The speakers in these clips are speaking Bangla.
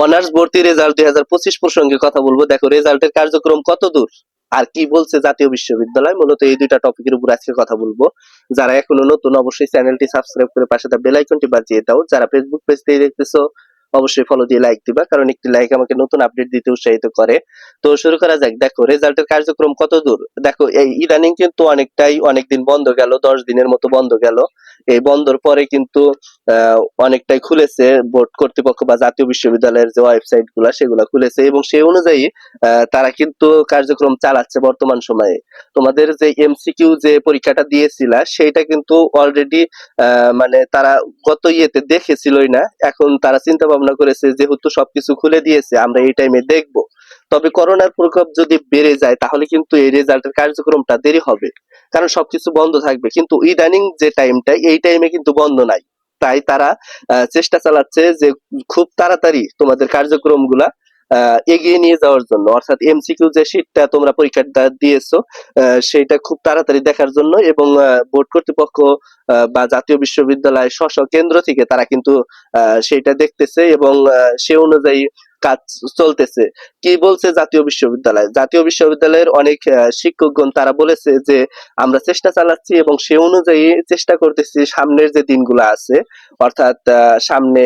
অনার্স ভর্তি রেজাল্ট দুই হাজার পঁচিশ প্রসঙ্গে কথা বলব। দেখো রেজাল্টের কার্যক্রম কত দূর? আর কি বলছে জাতীয় বিশ্ববিদ্যালয়? মূলত এই দুইটা টপিকের উপর আজকে কথা বলব। যারা এখনও নতুন, অবশ্যই চ্যানেলটি সাবস্ক্রাইব করে পাশে থাকা বেল আইকনটি বাজিয়ে দাও। যারা ফেসবুক পেজ দিয়ে দেখতেছো, অবশ্যই ফলো দিয়ে লাইক দিবা, কারণ একটি লাইক আমাকে নতুন আপডেট দিতে উৎসাহিত করে। তো শুরু করা যাক। দেখো রেজাল্টের কার্যক্রম কত দূর? দেখো, এই ইদানিং কিন্তু অনেকটাই অনেকদিন বন্ধ গেল, দশ দিনের মতো বন্ধ গেল। এই বন্ধর পরে কিন্তু অনেকটাই খুলেছে। বোর্ড কর্তৃপক্ষ বা জাতীয় বিশ্ববিদ্যালয়ের যে ওয়েবসাইটগুলা, সেগুলা খুলেছে এবং সেই অনুযায়ী তারা কিন্তু কার্যক্রম চালাচ্ছে বর্তমান সময়ে। তোমাদের যে এমসিকিউ যে পরীক্ষাটা দিয়েছিলা, সেইটা কিন্তু অলরেডি মানে তারা গত ইয়েতে দেখেছিলই না। এখন তারা চিন্তা ভাবনা করেছে, যেহেতু সবকিছু খুলে দিয়েছে, আমরা এই টাইমে দেখব। তবে করোনার প্রকোপ যদি বেড়ে যায়, তাহলে কিন্তু এই রেজাল্টের কার্যক্রমটা দেরি হবে। কারণ সবকিছু বন্ধ থাকবে। কিন্তু ইদানিং যে টাইমটা এই টাইমে কিন্তু বন্ধ নাই। তাই তারা চেষ্টা চালাচ্ছে যে খুব তাড়াতাড়ি তোমাদের কার্যক্রমগুলা এগিয়ে নিয়ে যাওয়ার জন্য। অর্থাৎ এমসিকিউ যে শীটটা তোমরা পরীক্ষাটা দিয়েছ সেইটা খুব তাড়াতাড়ি দেখার জন্য এবং বোর্ড কর্তৃপক্ষ বা জাতীয় বিশ্ববিদ্যালয় স্ব কেন্দ্র থেকে তারা কিন্তু সেইটা দেখতেছে এবং সে অনুযায়ী কাজ চলতেছে। কি বলছে জাতীয় বিশ্ববিদ্যালয়? জাতীয় বিশ্ববিদ্যালয়ের অনেক শিক্ষকগণ তারা বলেছে যে, আমরা চেষ্টা চালাচ্ছি এবং সে অনুযায়ী চেষ্টা করতেছি সামনের যে দিনগুলো আছে, অর্থাৎ সামনে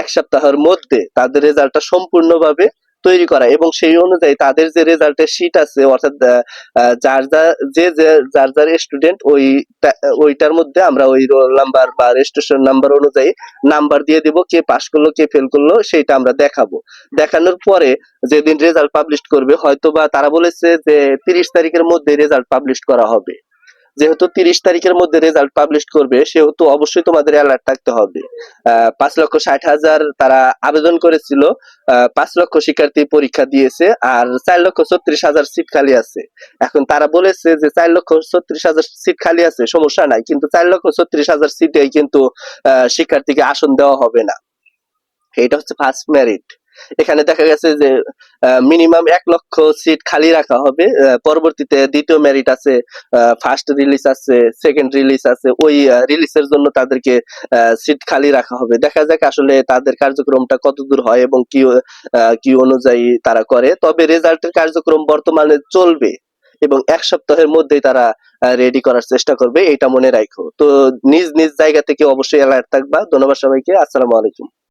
এক সপ্তাহের মধ্যে তাদের রেজাল্টটা সম্পূর্ণভাবে তৈরি করা এবং সেই অনুযায়ী তাদের যে রেজাল্টের শিট আছে, অর্থাৎ যার যার যে, যে- যার যার স্টুডেন্ট ওই ওইটার মধ্যে আমরা ওই রোল নাম্বার বা রেজিস্ট্রেশন নাম্বার অনুযায়ী নাম্বার দিয়ে দিব, কে পাস করল, কে ফেল করল সেটা আমরা দেখাবো। দেখানোর পরে যেদিন রেজাল্ট পাবলিশ করবে হয়তো বা তারা বলেছে যে তিরিশ তারিখের মধ্যে রেজাল্ট পাবলিশ করা হবে। যেহেতু তিরিশ তারিখের মধ্যে রেজাল্ট পাবলিশ করবে, সেহেতু অবশ্যই তোমাদের অ্যালার্ট থাকতে হবে। পাঁচ লক্ষ ষাট হাজার তারা আবেদন করেছিল পাঁচ লক্ষ শিক্ষার্থী পরীক্ষা দিয়েছে আর চার লক্ষ ছত্রিশ হাজার সিট খালি আছে। এখন তারা বলেছে যে চার লক্ষ ছত্রিশ হাজার সিট খালি আছে, সমস্যা নাই, কিন্তু চার লক্ষ ছত্রিশ হাজার সিটে কিন্তু শিক্ষার্থীকে আসন দেওয়া হবে না। এটা হচ্ছে ফার্স্ট মেরিট এখানে দেখা গেছে যে মিনিমাম এক লক্ষ সিট খালি রাখা হবে। পরবর্তীতে দ্বিতীয় মেরিট আছে ফার্স্ট রিলিজ আছে সেকেন্ড রিলিজ আছে। ওই রিলিজের জন্য তাদেরকে সিট খালি রাখা হবে। দেখা যাক আসলে তাদের কার্যক্রমটা কত দূর হয় এবং কি কি অনুযায়ী তারা করে। তবে রেজাল্টের কার্যক্রম বর্তমানে চলবে এবং এক সপ্তাহের মধ্যেই তারা রেডি করার চেষ্টা করবে এটা মনে রাখো। তো নিজ নিজ জায়গা থেকে অবশ্যই অ্যালার্ট থাকবা। ধন্যবাদ সবাইকে। আসসালামু আলাইকুম।